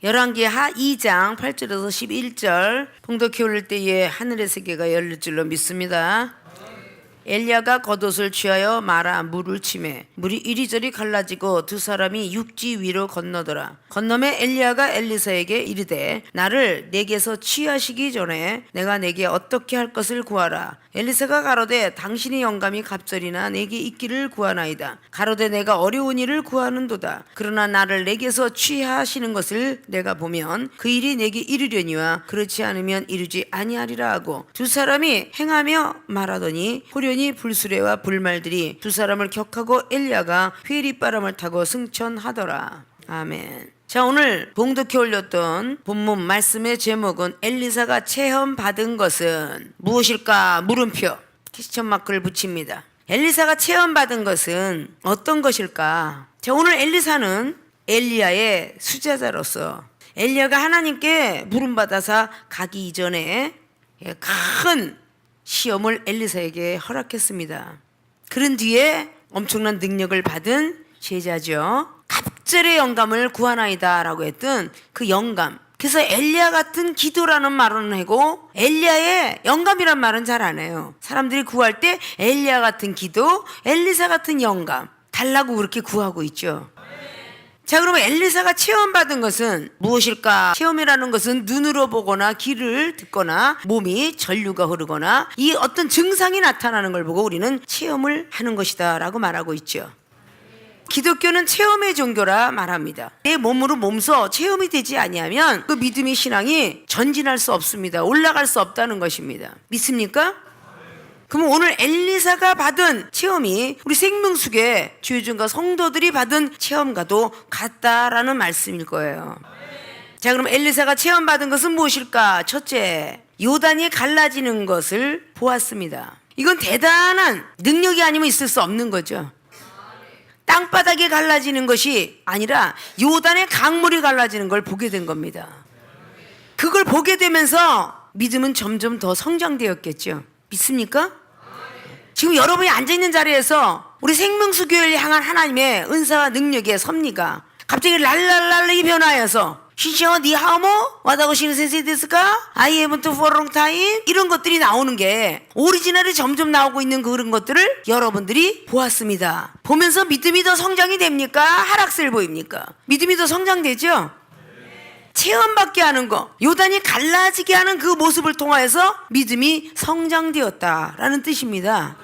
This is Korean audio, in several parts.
열왕기 하 2장 8절에서 11절 봉독해 올릴 때에 하늘의 세계가 열릴 줄로 믿습니다. 엘리야가 겉옷을 취하여 마라 물을 치매. 물이 이리저리 갈라지고 두 사람이 육지 위로 건너더라. 건너매 엘리야가 엘리사에게 이르되 나를 내게서 취하시기 전에 내가 내게 어떻게 할 것을 구하라. 엘리사가 가로되 당신의 영감이 갑절이나 내게 있기를 구하나이다. 가로되 내가 어려운 일을 구하는도다. 그러나 나를 내게서 취하시는 것을 내가 보면 그 일이 내게 이르려니와 그렇지 않으면 이루지 아니하리라 하고 두 사람이 행하며 말하더니 호련 히 불수레와 불말들이 두 사람을 격하고 엘리야가 회리바람을 타고 승천하더라. 아멘. 자 오늘 봉독해 올렸던 본문 말씀의 제목은 엘리사가 체험 받은 것은 무엇일까 물음표 퀘스천 마크를 붙입니다. 엘리사가 체험 받은 것은 어떤 것일까? 자 오늘 엘리사는 엘리야의 수제자로서 엘리야가 하나님께 물음받아서 가기 이전에 큰 시험을 엘리사에게 허락했습니다. 그런 뒤에 엄청난 능력을 받은 제자죠. 갑절의 영감을 구하나이다라고 했던 그 영감. 그래서 엘리야 같은 기도라는 말은 하고 엘리야의 영감이란 말은 잘 안 해요. 사람들이 구할 때 엘리야 같은 기도, 엘리사 같은 영감 달라고 그렇게 구하고 있죠. 자, 그러면 엘리사가 체험받은 것은 무엇일까? 체험이라는 것은 눈으로 보거나 귀를 듣거나 몸이 전류가 흐르거나 이 어떤 증상이 나타나는 걸 보고 우리는 체험을 하는 것이다라고 말하고 있죠. 기독교는 체험의 종교라 말합니다. 내 몸으로 몸소 체험이 되지 아니하면 그 믿음의 신앙이 전진할 수 없습니다. 올라갈 수 없다는 것입니다. 믿습니까? 그럼 오늘 엘리사가 받은 체험이 우리 생명수계 주유준과 성도들이 받은 체험과도 같다라는 말씀일 거예요. 자, 그럼 엘리사가 체험받은 것은 무엇일까? 첫째, 요단이 갈라지는 것을 보았습니다. 이건 대단한 능력이 아니면 있을 수 없는 거죠. 땅바닥이 갈라지는 것이 아니라 요단의 강물이 갈라지는 걸 보게 된 겁니다. 그걸 보게 되면서 믿음은 점점 더 성장되었겠죠. 믿습니까? 지금 여러분이 앉아있는 자리에서 우리 생명수 교회를 향한 하나님의 은사와 능력의 섭리가 갑자기 랄랄랄리 변화해서 시시어 니하모 와다고 신센세 데스까 I haven't for a long time 이런 것들이 나오는 게 오리지널이 점점 나오고 있는 그런 것들을 여러분들이 보았습니다. 보면서 믿음이 더 성장이 됩니까? 하락세를 보입니까? 믿음이 더 성장되죠? 체험받게 하는 거, 요단이 갈라지게 하는 그 모습을 통하여서 믿음이 성장되었다라는 뜻입니다.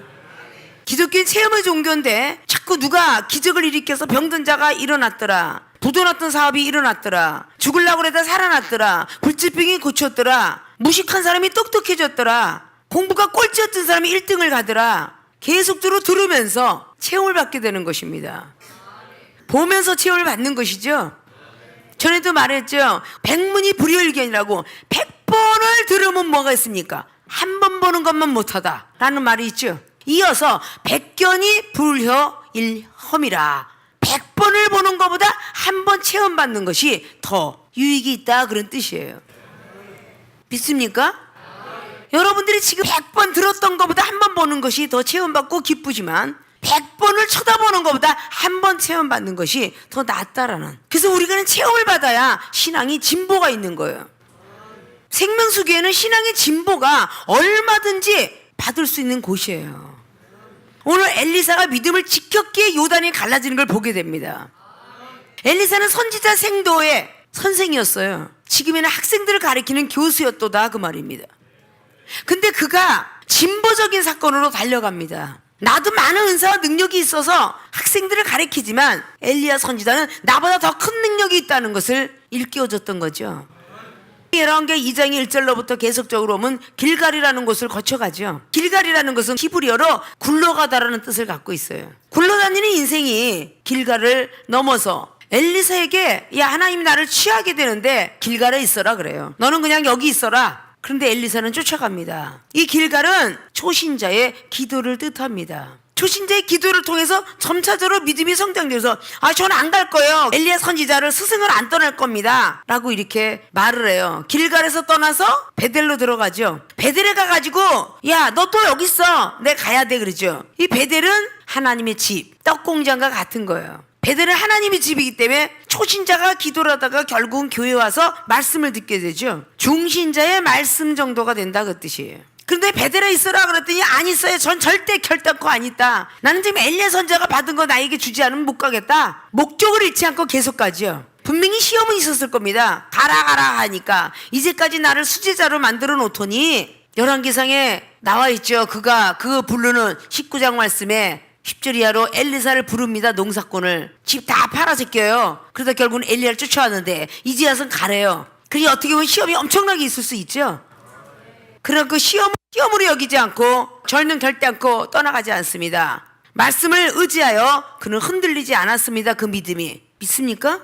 기독교는 체험의 종교인데 자꾸 누가 기적을 일으켜서 병든 자가 일어났더라. 부도났던 사업이 일어났더라. 죽을라고 그러다 살아났더라. 불치병이 고쳤더라. 무식한 사람이 똑똑해졌더라. 공부가 꼴찌였던 사람이 1등을 가더라. 계속 들어 들으면서 체험을 받게 되는 것입니다. 보면서 체험을 받는 것이죠. 전에도 말했죠. 백문이 불여일견이라고 백 번을 들으면 뭐가 있습니까? 한 번 보는 것만 못하다. 라는 말이 있죠. 이어서 백견이 불효일험이라. 백 번을 보는 것보다 한 번 체험받는 것이 더 유익이 있다. 그런 뜻이에요. 믿습니까? 여러분들이 지금 백번 들었던 것보다 한 번 보는 것이 더 체험받고 기쁘지만 백 번을 쳐다보는 것보다 한 번 체험받는 것이 더 낫다라는. 그래서 우리가 체험을 받아야 신앙이 진보가 있는 거예요. 생명수교회는 신앙의 진보가 얼마든지 받을 수 있는 곳이에요. 오늘 엘리사가 믿음을 지켰기에 요단이 갈라지는 걸 보게 됩니다. 엘리사는 선지자 생도의 선생이었어요. 지금에는 학생들을 가리키는 교수였도다 그 말입니다. 근데 그가 진보적인 사건으로 달려갑니다. 나도 많은 은사와 능력이 있어서 학생들을 가리키지만 엘리야 선지자는 나보다 더 큰 능력이 있다는 것을 일깨워줬던 거죠. 열왕기 2장 1절로부터 계속적으로 오면 길갈이라는 곳을 거쳐가죠. 길갈이라는 것은 히브리어로 굴러가다라는 뜻을 갖고 있어요. 굴러다니는 인생이 길갈을 넘어서 엘리사에게 야 하나님이 나를 취하게 되는데 길갈에 있어라 그래요. 너는 그냥 여기 있어라. 그런데 엘리사는 쫓아갑니다. 이 길갈은 초신자의 기도를 뜻합니다. 초신자의 기도를 통해서 점차적으로 믿음이 성장돼서 아 저는 안 갈 거예요. 엘리야 선지자를 스승을 안 떠날 겁니다. 라고 이렇게 말을 해요. 길갈에서 떠나서 베델로 들어가죠. 베델에 가가지고 야 너 또 여기 있어. 내 가야 돼 그러죠. 이 베델은 하나님의 집, 떡공장과 같은 거예요. 베델은 하나님의 집이기 때문에 초신자가 기도를 하다가 결국은 교회에 와서 말씀을 듣게 되죠. 중신자의 말씀 정도가 된다 그 뜻이에요. 근데 베델에 있어라 그랬더니 안 있어요. 전 절대 결단코 안 있다. 나는 지금 엘리야 선자가 받은 거 나에게 주지 않으면 못 가겠다. 목적을 잃지 않고 계속 가죠. 분명히 시험은 있었을 겁니다. 가라 가라 하니까 이제까지 나를 수제자로 만들어 놓더니 열왕기상에 나와 있죠. 그가 그 부르는 19장 말씀에 10절 이하로 엘리사를 부릅니다. 농사꾼을. 집 다 팔아서 껴요. 그러다 결국은 엘리야를 쫓아왔는데 와서는 가래요. 그게 어떻게 보면 시험이 엄청나게 있을 수 있죠. 그런 그 시험, 시험으로 여기지 않고 절는 결대 않고 떠나가지 않습니다. 말씀을 의지하여 그는 흔들리지 않았습니다. 그 믿음이. 믿습니까?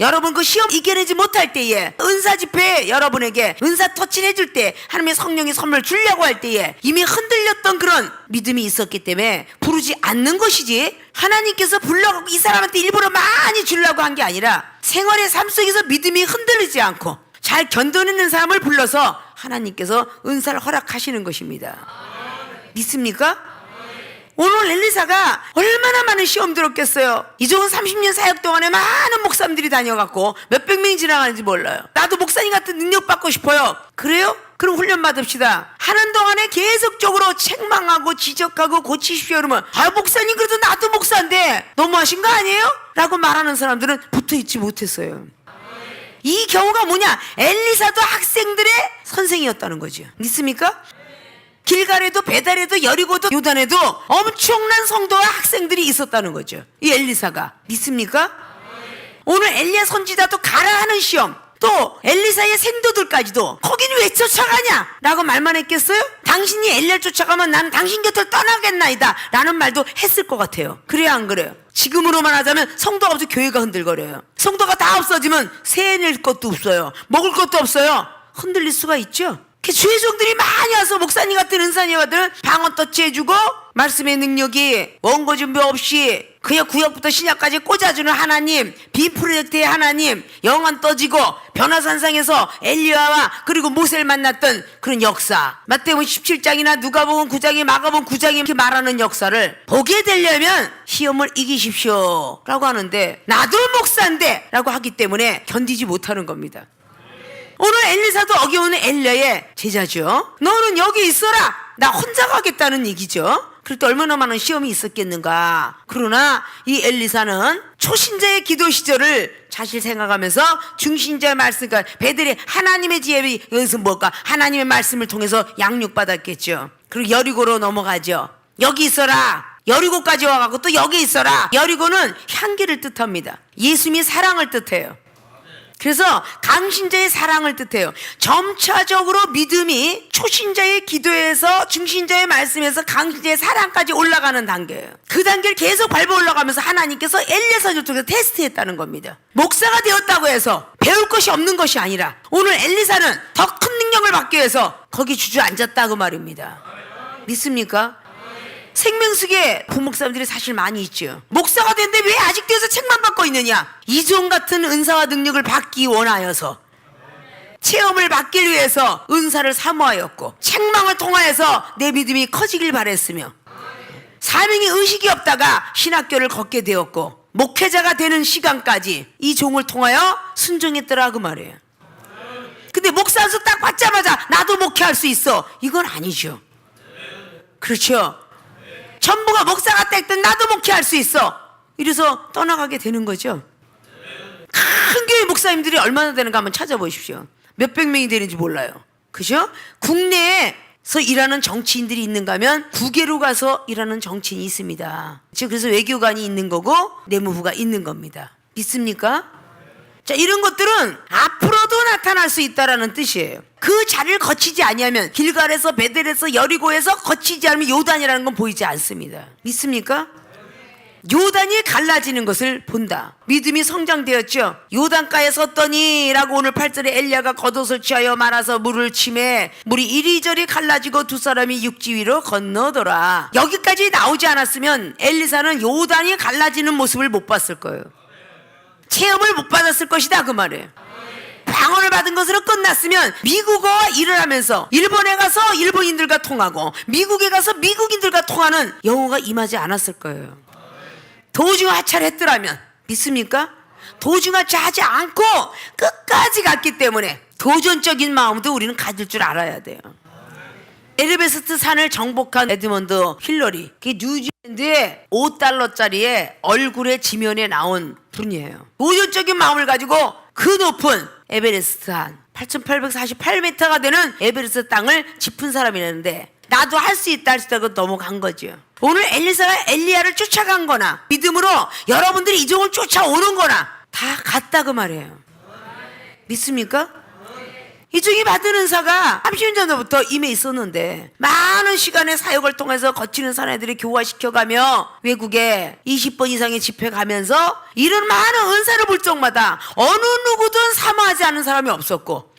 여러분 그 시험 이겨내지 못할 때에 은사 집회 여러분에게 은사 터치를 해줄 때 하나님의 성령의 선물 주려고 할 때에 이미 흔들렸던 그런 믿음이 있었기 때문에 부르지 않는 것이지 하나님께서 불러갖고 이 사람한테 일부러 많이 주려고 한 게 아니라 생활의 삶 속에서 믿음이 흔들리지 않고 잘 견뎌내는 사람을 불러서 하나님께서 은사를 허락하시는 것입니다. 믿습니까? 오늘 엘리사가 얼마나 많은 시험 들었겠어요. 이종은 30년 사역 동안에 많은 목사님들이 다녀갔고 몇백 명이 지나가는지 몰라요. 나도 목사님 같은 능력 받고 싶어요. 그래요? 그럼 훈련 받읍시다. 하는 동안에 계속적으로 책망하고 지적하고 고치십시오. 그러면 아 목사님 그래도 나도 목사인데 너무하신 거 아니에요? 라고 말하는 사람들은 붙어 있지 못했어요. 이 경우가 뭐냐? 엘리사도 학생들의 선생이었다는 거죠. 믿습니까? 길갈에도 베달에도 여리고도 요단에도 엄청난 성도와 학생들이 있었다는 거죠. 이 엘리사가. 믿습니까? 오늘 엘리야 선지자도 가라 하는 시험. 또 엘리사의 생도들까지도 거기는 왜 쫓아가냐? 라고 말만 했겠어요? 당신이 엘리야를 쫓아가면 나는 당신 곁을 떠나겠나이다. 라는 말도 했을 것 같아요. 그래요 안 그래요? 지금으로만 하자면 성도가 없어 교회가 흔들거려요. 성도가 다 없어지면 세낼 것도 없어요. 먹을 것도 없어요. 흔들릴 수가 있죠? 그 죄종들이 많이 와서 목사님 같은 은사님들 방언 터치 해주고 말씀의 능력이 원고 준비 없이 그냥 구역부터 신약까지 꽂아주는 하나님 비 프로젝트의 하나님 영원 떠지고 변화산상에서 엘리야와 그리고 모세를 만났던 그런 역사. 마태복음 17장이나 누가복음 9장이 마가복음 9장이 이렇게 말하는 역사를 보게 되려면 시험을 이기십시오. 라고 하는데 나도 목사인데 라고 하기 때문에 견디지 못하는 겁니다 오늘 엘리사도 어기 오는 엘리야의 제자죠. 너는 여기 있어라. 나 혼자 가겠다는 얘기죠. 그럴 때 얼마나 많은 시험이 있었겠는가. 그러나 이 엘리사는 초신자의 기도 시절을 사실 생각하면서 중신자의 말씀, 그러니까 배들이 하나님의 지혜이 여기서 뭘까? 하나님의 말씀을 통해서 양육받았겠죠. 그리고 여리고로 넘어가죠. 여기 있어라. 여리고까지 와가고 또 여기 있어라. 여리고는 향기를 뜻합니다. 예수님이 사랑을 뜻해요. 그래서 강신자의 사랑을 뜻해요. 점차적으로 믿음이 초신자의 기도에서 중신자의 말씀에서 강신자의 사랑까지 올라가는 단계예요. 그 단계를 계속 밟아 올라가면서 하나님께서 엘리사를 통해서 테스트했다는 겁니다. 목사가 되었다고 해서 배울 것이 없는 것이 아니라 오늘 엘리사는 더 큰 능력을 받기 위해서 거기 주저앉았다고 말입니다. 믿습니까? 생명숙에 부목사님들이 사실 많이 있죠. 목사가 됐는데 왜 아직도 여기서 책만 받고 있느냐? 이종 같은 은사와 능력을 받기 원하여서 체험을 받기 위해서 은사를 사모하였고 책망을 통하여서 내 믿음이 커지길 바랬으며 사명의 의식이 없다가 신학교를 걷게 되었고 목회자가 되는 시간까지 이 종을 통하여 순종했더라 그 말이에요. 근데 목사에서 딱 받자마자 나도 목회할 수 있어. 이건 아니죠. 그렇죠. 전부가 목사가 됐든 나도 목회할 수 있어. 이래서 떠나가게 되는 거죠. 큰 교회 목사님들이 얼마나 되는가 한번 찾아보십시오. 몇백 명이 되는지 몰라요. 그죠? 국내에서 일하는 정치인들이 있는가 하면 국외로 가서 일하는 정치인이 있습니다. 즉 그래서 외교관이 있는 거고 내무부가 있는 겁니다. 믿습니까? 자, 이런 것들은 앞으로도 나타날 수 있다라는 뜻이에요. 그 자리를 거치지 아니하면 길갈에서 베델에서 여리고에서 거치지 않으면 요단이라는 건 보이지 않습니다. 믿습니까? 요단이 갈라지는 것을 본다. 믿음이 성장되었죠. 요단가에 섰더니라고 오늘 8절에 엘리야가 겉옷을 취하여 말아서 물을 치매 물이 이리저리 갈라지고 두 사람이 육지 위로 건너더라. 여기까지 나오지 않았으면 엘리사는 요단이 갈라지는 모습을 못 봤을 거예요. 체험을 못 받았을 것이다 그 말이에요. 방언을 받은 것으로 끝났으면 미국어와 일을 하면서 일본에 가서 일본인들과 통하고 미국에 가서 미국인들과 통하는 영어가 임하지 않았을 거예요. 도중 하차했더라면 믿습니까? 도중 하차하지 않고 끝까지 갔기 때문에 도전적인 마음도 우리는 가질 줄 알아야 돼요. 에르베스트 산을 정복한 에드먼드 힐러리, 그 뉴질랜드의 5달러짜리의 얼굴의 지면에 나온 분이에요. 도전적인 마음을 가지고 그 높은 에베레스트 산 8,848m가 되는 에베레스트 땅을 짚은 사람이라는데 나도 할 수 있다 할 수 있다고 넘어간 거죠. 오늘 엘리사가 엘리야를 쫓아간 거나 믿음으로 여러분들이 이종을 쫓아오는 거나 다 같다 그 말이에요. 믿습니까? 이중이 받은 은사가 30년 전부터 임해 있었는데 많은 시간의 사역을 통해서 거치는 사람들이 교화시켜가며 외국에 20번 이상의 집회 가면서 이런 많은 은사를 볼 적마다 어느 누구든 사모하지 않은 사람이 없었고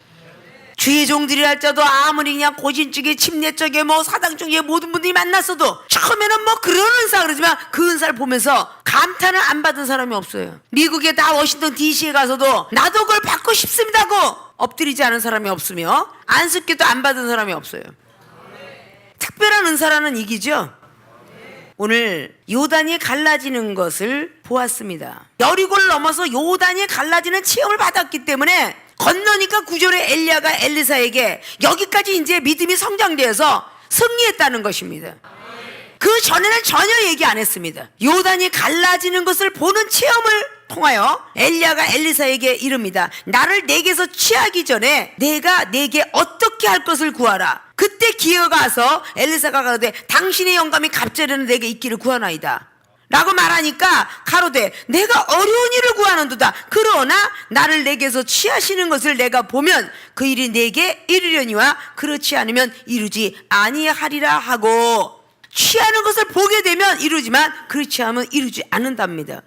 주의 종들이 할자도 아무리 그냥 고진적에 침례적에 뭐 사당 쪽에 모든 분들이 만났어도 처음에는 뭐 그런 은사 그러지만 그 은사를 보면서 감탄을 안 받은 사람이 없어요. 미국에 다 워싱턴 DC에 가서도 나도 그걸 받고 싶습니다고 엎드리지 않은 사람이 없으며 안습기도 안 받은 사람이 없어요. 특별한 은사라는 얘기죠. 오늘 요단이 갈라지는 것을 보았습니다. 여리고를 넘어서 요단이 갈라지는 체험을 받았기 때문에 건너니까 구절에 엘리야가 엘리사에게 여기까지 이제 믿음이 성장되어서 승리했다는 것입니다. 그 전에는 전혀 얘기 안 했습니다. 요단이 갈라지는 것을 보는 체험을 통하여 엘리야가 엘리사에게 이릅니다. 나를 내게서 취하기 전에 내가 내게 어떻게 할 것을 구하라. 그때 기회가 와서 엘리사가 가로되 당신의 영감이 갑자기는 내게 있기를 구하나이다. 라고 말하니까 가로되 내가 어려운 일을 구하는도다. 그러나 나를 내게서 취하시는 것을 내가 보면 그 일이 내게 이르려니와 그렇지 않으면 이루지 아니하리라 하고 취하는 것을 보게 되면 이루지만 그렇지 않으면 이루지 않는답니다.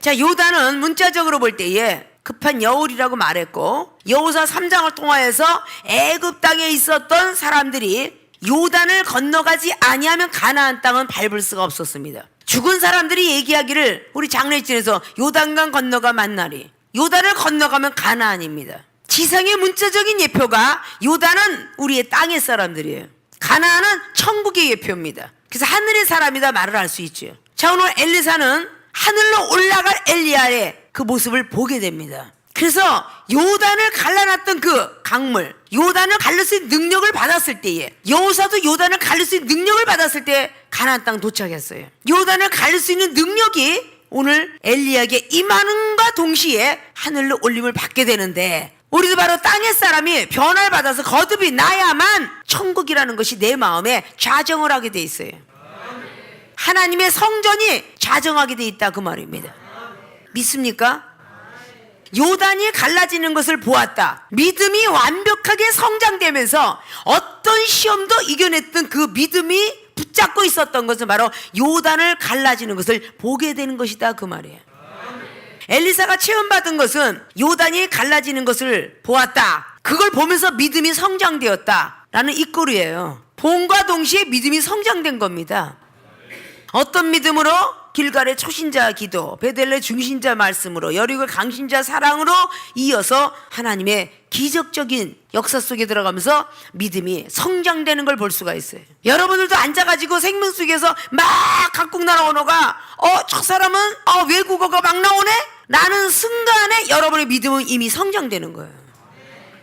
자, 요단은 문자적으로 볼 때에 급한 여울이라고 말했고 여호사 3장을 통하여서 애굽 땅에 있었던 사람들이 요단을 건너가지 아니하면 가나안 땅은 밟을 수가 없었습니다. 죽은 사람들이 얘기하기를 우리 장례진에서 요단강 건너가 만나리. 요단을 건너가면 가나안입니다. 지상의 문자적인 예표가 요단은 우리의 땅의 사람들이에요. 가나안은 천국의 예표입니다. 그래서 하늘의 사람이다 말을 할 수 있죠. 자 오늘 엘리사는 하늘로 올라갈 엘리야의 그 모습을 보게 됩니다. 그래서 요단을 갈라놨던 그 강물, 요단을 갈릴 수 있는 능력을 받았을 때에 여호사도 요단을 갈릴 수 있는 능력을 받았을 때 가나안 땅 도착했어요. 요단을 갈릴 수 있는 능력이 오늘 엘리야에게 임하는과 동시에 하늘로 올림을 받게 되는데 우리도 바로 땅의 사람이 변화를 받아서 거듭이 나야만 천국이라는 것이 내 마음에 좌정을 하게 돼 있어요. 하나님의 성전이 좌정하게 돼 있다 그 말입니다. 믿습니까? 요단이 갈라지는 것을 보았다. 믿음이 완벽하게 성장되면서 어떤 시험도 이겨냈던 그 믿음이 붙잡고 있었던 것은 바로 요단을 갈라지는 것을 보게 되는 것이다 그 말이에요. 엘리사가 체험받은 것은 요단이 갈라지는 것을 보았다. 그걸 보면서 믿음이 성장되었다. 라는 이꼬리예요. 본과 동시에 믿음이 성장된 겁니다. 어떤 믿음으로 길갈의 초신자 기도, 베델레 중신자 말씀으로 여리고 강신자 사랑으로 이어서 하나님의 기적적인 역사 속에 들어가면서 믿음이 성장되는 걸 볼 수가 있어요. 여러분들도 앉아가지고 생명 속에서 막 각국 나라 언어가 어 저 사람은 어 외국어가 막 나오네. 라는 순간에 여러분의 믿음은 이미 성장되는 거예요.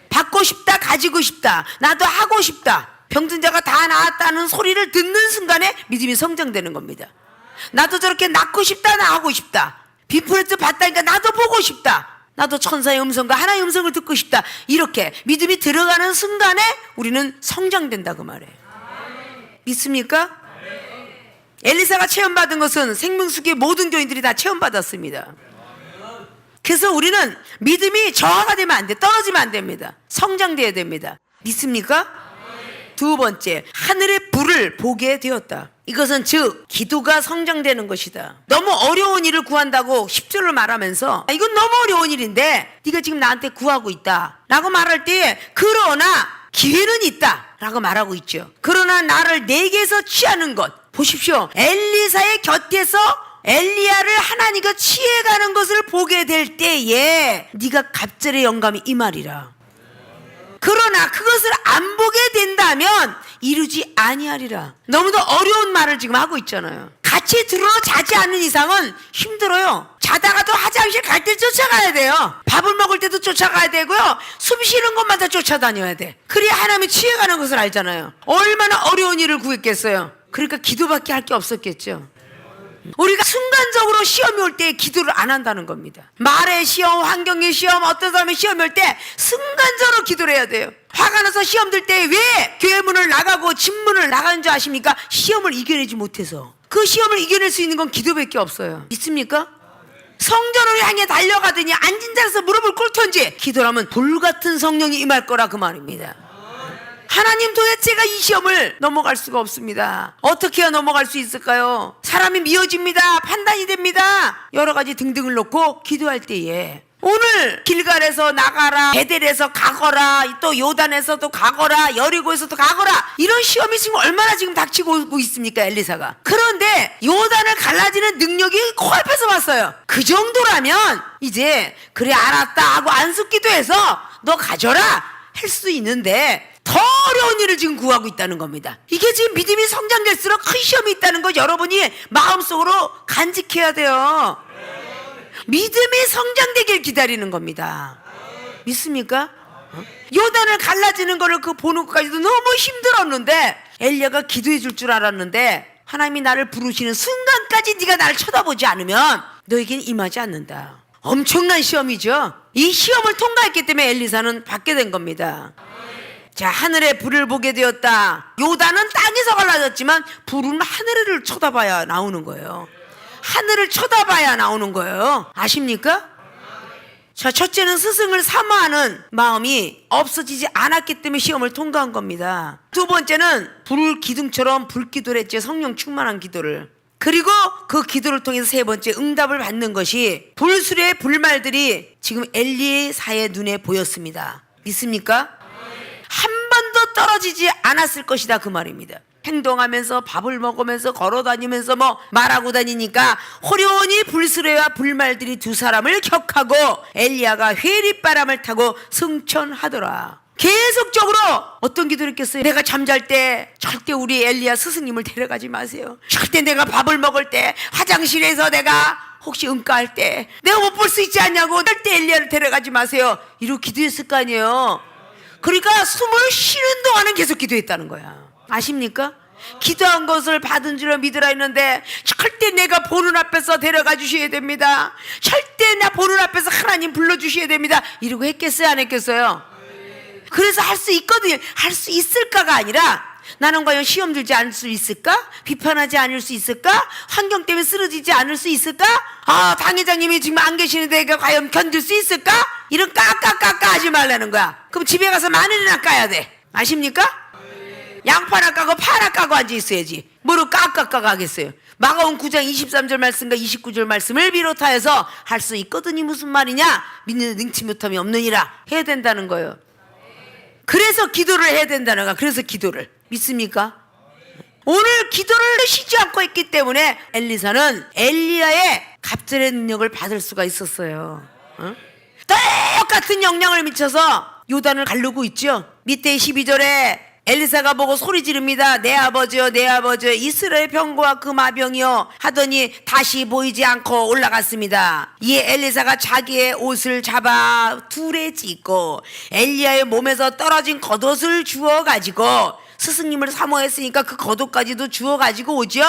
받고 싶다, 가지고 싶다, 나도 하고 싶다. 병든 자가 다 나았다는 소리를 듣는 순간에 믿음이 성장되는 겁니다. 나도 저렇게 낳고 싶다, 나 하고 싶다. 비프레스 봤다니까 나도 보고 싶다. 나도 천사의 음성과 하나의 음성을 듣고 싶다. 이렇게 믿음이 들어가는 순간에 우리는 성장된다 그 말이에요. 믿습니까? 엘리사가 체험받은 것은 생명수기의 모든 교인들이 다 체험받았습니다. 그래서 우리는 믿음이 저하가 되면 안 돼. 떨어지면 안 됩니다. 성장돼야 됩니다. 믿습니까? 두 번째, 하늘의 불을 보게 되었다. 이것은 즉 기도가 성장되는 것이다. 너무 어려운 일을 구한다고 10절을 말하면서 아, 이건 너무 어려운 일인데 네가 지금 나한테 구하고 있다라고 말할 때 그러나 기회는 있다라고 말하고 있죠. 그러나 나를 내게서 취하는 것 보십시오. 엘리사의 곁에서 엘리야를 하나님과 취해가는 것을 보게 될 때에 네가 갑절의 영감이 임하리라. 그러나 그것을 안 보게 된다면 이루지 아니하리라. 너무도 어려운 말을 지금 하고 있잖아요. 같이 들어 자지 않는 이상은 힘들어요. 자다가도 화장실 갈 때 쫓아가야 돼요. 밥을 먹을 때도 쫓아가야 되고요. 숨 쉬는 것마다 쫓아다녀야 돼. 그래야 하나님이 취해가는 것을 알잖아요. 얼마나 어려운 일을 구했겠어요. 그러니까 기도밖에 할 게 없었겠죠. 우리가 순간적으로 시험이 올 때 기도를 안 한다는 겁니다. 말의 시험, 환경의 시험, 어떤 사람의 시험이 올 때 순간적으로 기도를 해야 돼요. 화가 나서 시험 들 때 왜 교회 문을 나가고 집 문을 나가는 줄 아십니까? 시험을 이겨내지 못해서. 그 시험을 이겨낼 수 있는 건 기도밖에 없어요. 있습니까? 성전을 향해 달려가더니 앉은 자리에서 무릎을 꿇던지 기도하면 불같은 성령이 임할 거라 그 말입니다. 하나님 도대체가 이 시험을 넘어갈 수가 없습니다. 어떻게 넘어갈 수 있을까요? 사람이 미워집니다. 판단이 됩니다. 여러 가지 등등을 놓고 기도할 때에 오늘 길갈에서 나가라, 베델에서 가거라, 또 요단에서도 가거라, 여리고에서도 가거라 이런 시험이 지금 얼마나 지금 닥치고 오고 있습니까 엘리사가? 그런데 요단을 갈라지는 능력이 코앞에서 왔어요. 그 정도라면 이제 그래 알았다 하고 안숙기도 해서 너 가져라 할 수 있는데 더 어려운 일을 지금 구하고 있다는 겁니다. 이게 지금 믿음이 성장될수록 큰 시험이 있다는 거 여러분이 마음속으로 간직해야 돼요. 믿음이 성장되길 기다리는 겁니다. 믿습니까? 어? 요단을 갈라지는 거를 그 보는 것까지도 너무 힘들었는데 엘리야가 기도해 줄 줄 알았는데 하나님이 나를 부르시는 순간까지 네가 나를 쳐다보지 않으면 너에겐 임하지 않는다. 엄청난 시험이죠. 이 시험을 통과했기 때문에 엘리사는 받게 된 겁니다. 자, 하늘에 불을 보게 되었다. 요단은 땅에서 갈라졌지만 불은 하늘을 쳐다봐야 나오는 거예요. 하늘을 쳐다봐야 나오는 거예요. 아십니까? 자, 첫째는 스승을 사모하는 마음이 없어지지 않았기 때문에 시험을 통과한 겁니다. 두 번째는 불 기둥처럼 불기도를 했죠. 성령 충만한 기도를. 그리고 그 기도를 통해서 세 번째 응답을 받는 것이 불술의 불말들이 지금 엘리사의 눈에 보였습니다. 믿습니까? 한 번도 떨어지지 않았을 것이다 그 말입니다. 행동하면서 밥을 먹으면서 걸어 다니면서 뭐 말하고 다니니까 호련히 불수레와 불말들이 두 사람을 격하고 엘리야가 회리바람을 타고 승천하더라. 계속적으로 어떤 기도를 했겠어요? 내가 잠잘 때 절대 우리 엘리야 스승님을 데려가지 마세요. 절대 내가 밥을 먹을 때 화장실에서 내가 혹시 응가할 때 내가 못 볼 수 있지 않냐고 절대 엘리야를 데려가지 마세요. 이렇게 기도했을 거 아니에요. 그러니까 숨을 쉬는 동안은 계속 기도했다는 거야. 아십니까? 기도한 것을 받은 줄로 믿으라 했는데 절대 내가 보는 앞에서 데려가 주셔야 됩니다. 절대 나 보는 앞에서 하나님 불러 주셔야 됩니다. 이러고 했겠어요, 안 했겠어요? 그래서 할 수 있거든요. 할 수 있을까가 아니라 나는 과연 시험 들지 않을 수 있을까? 비판하지 않을 수 있을까? 환경 때문에 쓰러지지 않을 수 있을까? 아, 당회장님이 지금 안 계시는데 내가 과연 견딜 수 있을까? 이런 까까까까 하지 말라는 거야. 그럼 집에 가서 마늘이나 까야 돼. 아십니까? 양파나 까고 파나 까고 앉아 있어야지. 뭐로 까까까 하겠어요. 마가온 9장 23절 말씀과 29절 말씀을 비롯하여서 할 수 있거든이 무슨 말이냐? 믿는 능치 못함이 없느니라 해야 된다는 거예요. 그래서 기도를 해야 된다는 거야. 그래서 기도를 믿습니까? 오늘 기도를 쉬지 않고 했기 때문에 엘리사는 엘리야의 갑절의 능력을 받을 수가 있었어요. 어? 똑같은 영향을 미쳐서 요단을 가르고 있죠. 밑에 12절에 엘리사가 보고 소리 지릅니다. 내 아버지여, 내 아버지여, 이스라엘 병거와 그 마병이여 하더니 다시 보이지 않고 올라갔습니다. 이에 엘리사가 자기의 옷을 잡아 둘에 찢고 엘리야의 몸에서 떨어진 겉옷을 주워 가지고 스승님을 사모했으니까 그 겉옷까지도 주워 가지고 오죠.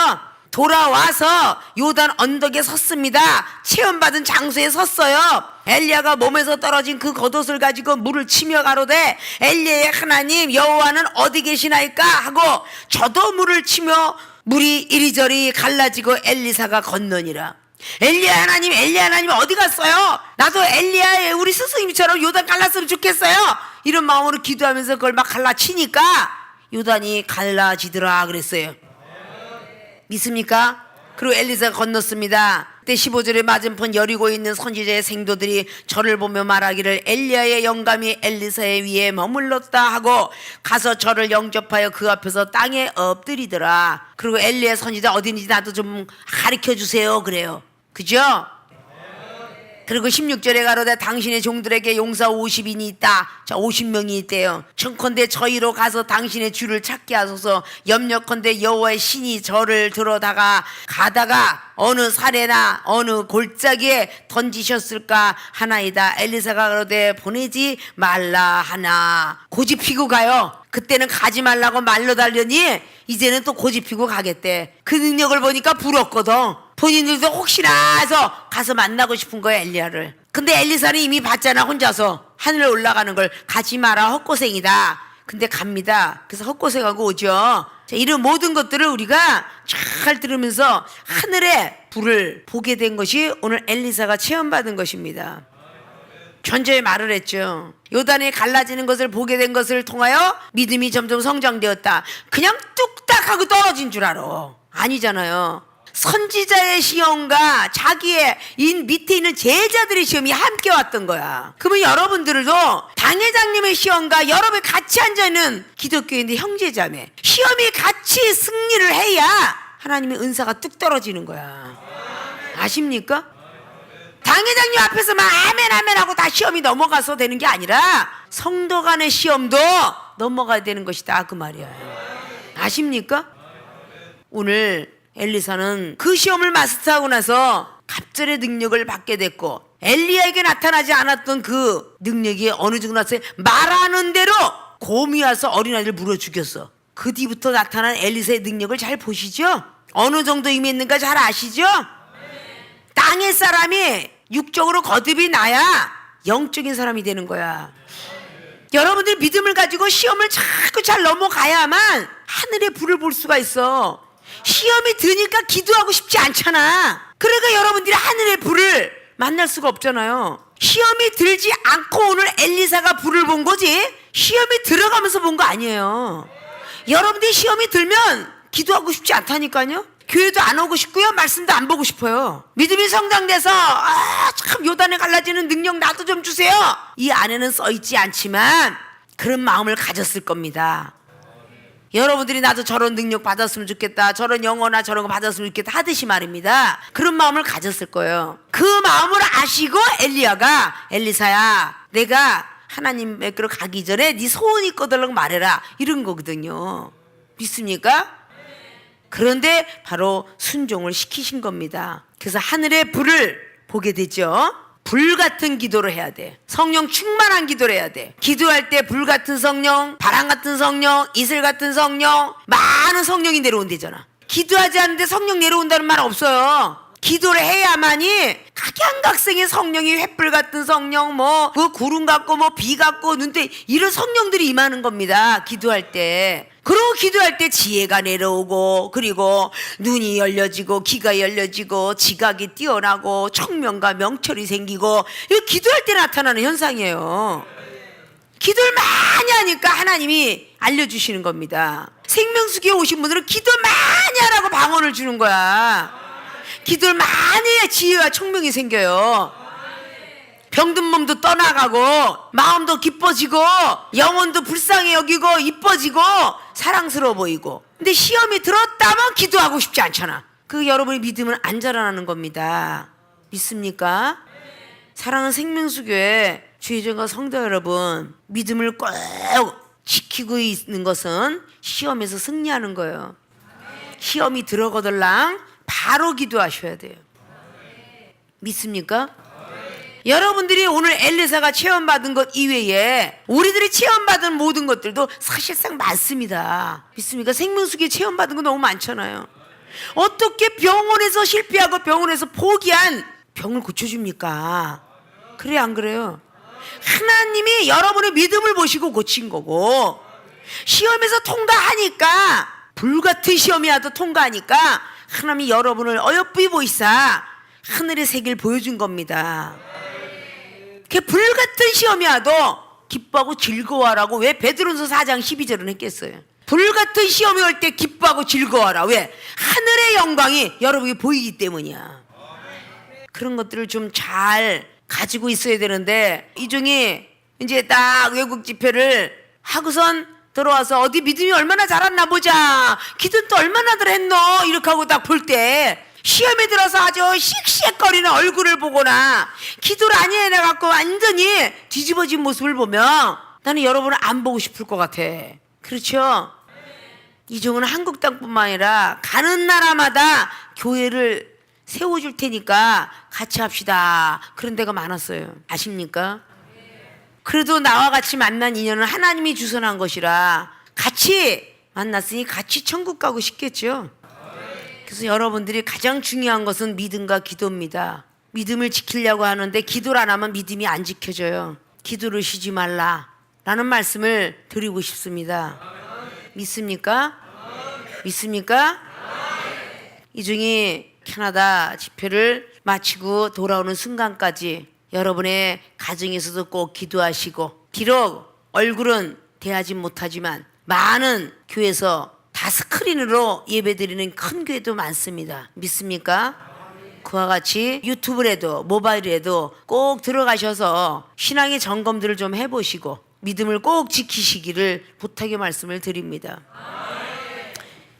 돌아와서 요단 언덕에 섰습니다. 체험받은 장소에 섰어요. 엘리야가 몸에서 떨어진 그 겉옷을 가지고 물을 치며 가로되 엘리야의 하나님 여호와는 어디 계시나이까 하고 저도 물을 치며 물이 이리저리 갈라지고 엘리사가 건너니라. 엘리야 하나님, 엘리야 하나님 어디 갔어요? 나도 엘리야의 우리 스승님처럼 요단 갈랐으면 좋겠어요. 이런 마음으로 기도하면서 그걸 막 갈라치니까 요단이 갈라지더라 그랬어요. 믿습니까? 그리고 엘리사가 건넜습니다. 그때 15절에 맞은편 여리고 있는 선지자의 생도들이 저를 보며 말하기를 엘리야의 영감이 엘리사의 위에 머물렀다 하고 가서 저를 영접하여 그 앞에서 땅에 엎드리더라. 그리고 엘리야 선지자 어딘지 나도 좀 가르쳐 주세요. 그래요. 그죠? 그리고 16절에 가로되 당신의 종들에게 용사 50인이 있다. 자, 50명이 있대요. 청컨대 저희로 가서 당신의 주를 찾게 하소서. 염려컨대 여호와의 신이 저를 들어다가 가다가 어느 사례나 어느 골짜기에 던지셨을까 하나이다. 엘리사가 그러되 보내지 말라 하나. 고집 피고 가요. 그때는 가지 말라고 말로 달려니 이제는 또 고집 피고 가겠대. 그 능력을 보니까 부럽거든. 본인들도 혹시나 해서 가서 만나고 싶은 거야 엘리야를. 근데 엘리사는 이미 봤잖아 혼자서 하늘에 올라가는 걸 가지 마라 헛고생이다. 근데 갑니다. 그래서 헛고생하고 오죠. 자, 이런 모든 것들을 우리가 잘 들으면서 하늘의 불을 보게 된 것이 오늘 엘리사가 체험받은 것입니다. 견저에 말을 했죠. 요단이 갈라지는 것을 보게 된 것을 통하여 믿음이 점점 성장되었다. 그냥 뚝딱 하고 떨어진 줄 알아. 아니잖아요. 선지자의 시험과 자기의 인 밑에 있는 제자들의 시험이 함께 왔던 거야. 그러면 여러분들도 당회장님의 시험과 여러분이 같이 앉아있는 기독교인들 형제자매 시험이 같이 승리를 해야 하나님의 은사가 뚝 떨어지는 거야. 아십니까? 당회장님 앞에서 막 아멘 아멘 하고 다 시험이 넘어가서 되는 게 아니라 성도 간의 시험도 넘어가야 되는 것이다 그 말이야. 아십니까? 오늘 엘리사는 그 시험을 마스터하고 나서 갑절의 능력을 받게 됐고 엘리야에게 나타나지 않았던 그 능력이 어느 정도 났어요. 말하는 대로 곰이 와서 어린아이를 물어 죽였어. 그 뒤부터 나타난 엘리사의 능력을 잘 보시죠? 어느 정도 임했는가 잘 아시죠? 땅의 사람이 육적으로 거듭이 나야 영적인 사람이 되는 거야. 여러분들 믿음을 가지고 시험을 자꾸 잘 넘어가야만 하늘의 불을 볼 수가 있어. 시험이 드니까 기도하고 싶지 않잖아. 그러니까 여러분들이 하늘의 불을 만날 수가 없잖아요. 시험이 들지 않고 오늘 엘리사가 불을 본 거지. 시험이 들어가면서 본 거 아니에요. 여러분들이 시험이 들면 기도하고 싶지 않다니까요. 교회도 안 오고 싶고요. 말씀도 안 보고 싶어요. 믿음이 성장돼서 아, 참 요단에 갈라지는 능력 나도 좀 주세요. 이 안에는 써 있지 않지만 그런 마음을 가졌을 겁니다. 여러분들이 나도 저런 능력 받았으면 좋겠다. 저런 영어나 저런 거 받았으면 좋겠다. 하듯이 말입니다. 그런 마음을 가졌을 거예요. 그 마음을 아시고 엘리야가 엘리사야, 내가 하나님의 그로 가기 전에 네 소원이 꺼달라고 말해라. 이런 거거든요. 믿습니까? 그런데 바로 순종을 시키신 겁니다. 그래서 하늘의 불을 보게 되죠. 불 같은 기도를 해야 돼. 성령 충만한 기도를 해야 돼. 기도할 때 불 같은 성령, 바람 같은 성령, 이슬 같은 성령, 많은 성령이 내려온대잖아. 기도하지 않는데 성령 내려온다는 말 없어요. 기도를 해야만이 각양각색의 성령이 횃불 같은 성령, 뭐, 뭐 구름 같고, 뭐 비 같고, 눈대 이런 성령들이 임하는 겁니다. 기도할 때. 그리고 기도할 때 지혜가 내려오고, 그리고 눈이 열려지고, 귀가 열려지고, 지각이 뛰어나고, 청명과 명철이 생기고, 이거 기도할 때 나타나는 현상이에요. 기도를 많이 하니까 하나님이 알려주시는 겁니다. 생명수기에 오신 분들은 기도 많이 하라고 방언을 주는 거야. 기도를 많이 해야 지혜와 청명이 생겨요. 병든 몸도 떠나가고 마음도 기뻐지고 영혼도 불쌍해 여기고 이뻐지고 사랑스러워 보이고 근데 시험이 들었다면 기도하고 싶지 않잖아 그 여러분의 믿음은 안 자라나는 겁니다 믿습니까? 사랑하는 생명수교회 주의전과 성도 여러분 믿음을 꼭 지키고 있는 것은 시험에서 승리하는 거예요 시험이 들어거들랑 바로 기도하셔야 돼요. 믿습니까? 여러분들이 오늘 엘리사가 체험받은 것 이외에 우리들이 체험받은 모든 것들도 사실상 많습니다. 믿습니까? 생명수기 체험받은 거 너무 많잖아요. 어떻게 병원에서 실패하고 병원에서 포기한 병을 고쳐줍니까? 그래 안 그래요? 하나님이 여러분의 믿음을 보시고 고친 거고 시험에서 통과하니까 불같은 시험이 와도 통과하니까 하나님이 여러분을 어여삐 보이사 하늘의 세계를 보여준 겁니다. 그 불같은 시험이 와도 기뻐하고 즐거워하라고 왜 베드로서 4장 12절은 했겠어요. 불같은 시험이 올 때 기뻐하고 즐거워하라. 왜? 하늘의 영광이 여러분이 보이기 때문이야. 그런 것들을 좀 잘 가지고 있어야 되는데 이종이 이제 딱 외국 집회를 하고선 들어와서 어디 믿음이 얼마나 자랐나 보자 기도는 또 얼마나들 했노 이렇게 하고 딱 볼 때 시험에 들어서 아주 씩씩거리는 얼굴을 보거나 기도를 안 해내갖고 완전히 뒤집어진 모습을 보면 나는 여러분을 안 보고 싶을 것 같아. 그렇죠? 이종은 한국 땅뿐만 아니라 가는 나라마다 교회를 세워줄 테니까 같이 합시다. 그런 데가 많았어요. 아십니까? 그래도 나와 같이 만난 인연은 하나님이 주선한 것이라 같이 만났으니 같이 천국 가고 싶겠죠. 그래서 여러분들이 가장 중요한 것은 믿음과 기도입니다. 믿음을 지키려고 하는데 기도를 안 하면 믿음이 안 지켜져요. 기도를 쉬지 말라. 라는 말씀을 드리고 싶습니다. 믿습니까? 믿습니까? 이중이 캐나다 집회를 마치고 돌아오는 순간까지 여러분의 가정에서도 꼭 기도하시고 비록 얼굴은 대하지 못하지만 많은 교회에서 다 스크린으로 예배드리는 큰 교회도 많습니다. 믿습니까? 그와 같이 유튜브에도 모바일에도 꼭 들어가셔서 신앙의 점검들을 좀 해보시고 믿음을 꼭 지키시기를 부탁의 말씀을 드립니다.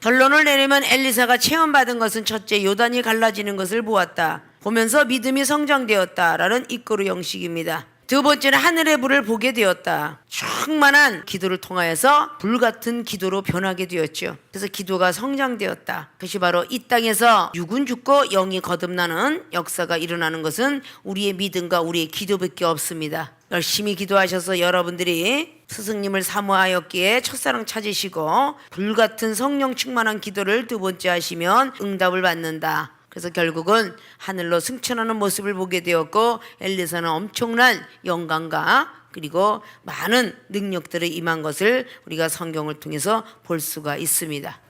결론을 내리면 엘리사가 체험받은 것은 첫째 요단이 갈라지는 것을 보았다. 보면서 믿음이 성장되었다라는 이꼬르 형식입니다. 두 번째는 하늘의 불을 보게 되었다. 충만한 기도를 통하여서 불 같은 기도로 변하게 되었죠. 그래서 기도가 성장되었다. 그것이 바로 이 땅에서 육은 죽고 영이 거듭나는 역사가 일어나는 것은 우리의 믿음과 우리의 기도밖에 없습니다. 열심히 기도하셔서 여러분들이 스승님을 사모하였기에 첫사랑 찾으시고 불 같은 성령 충만한 기도를 두 번째 하시면 응답을 받는다. 그래서 결국은 하늘로 승천하는 모습을 보게 되었고 엘리사는 엄청난 영광과 그리고 많은 능력들을 임한 것을 우리가 성경을 통해서 볼 수가 있습니다.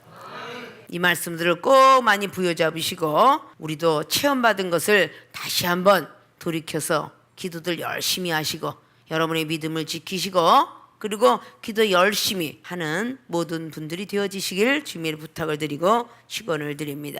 이 말씀들을 꼭 많이 부여잡으시고 우리도 체험받은 것을 다시 한번 돌이켜서 기도들 열심히 하시고 여러분의 믿음을 지키시고 그리고 기도 열심히 하는 모든 분들이 되어지시길 주님의 부탁을 드리고 축원을 드립니다.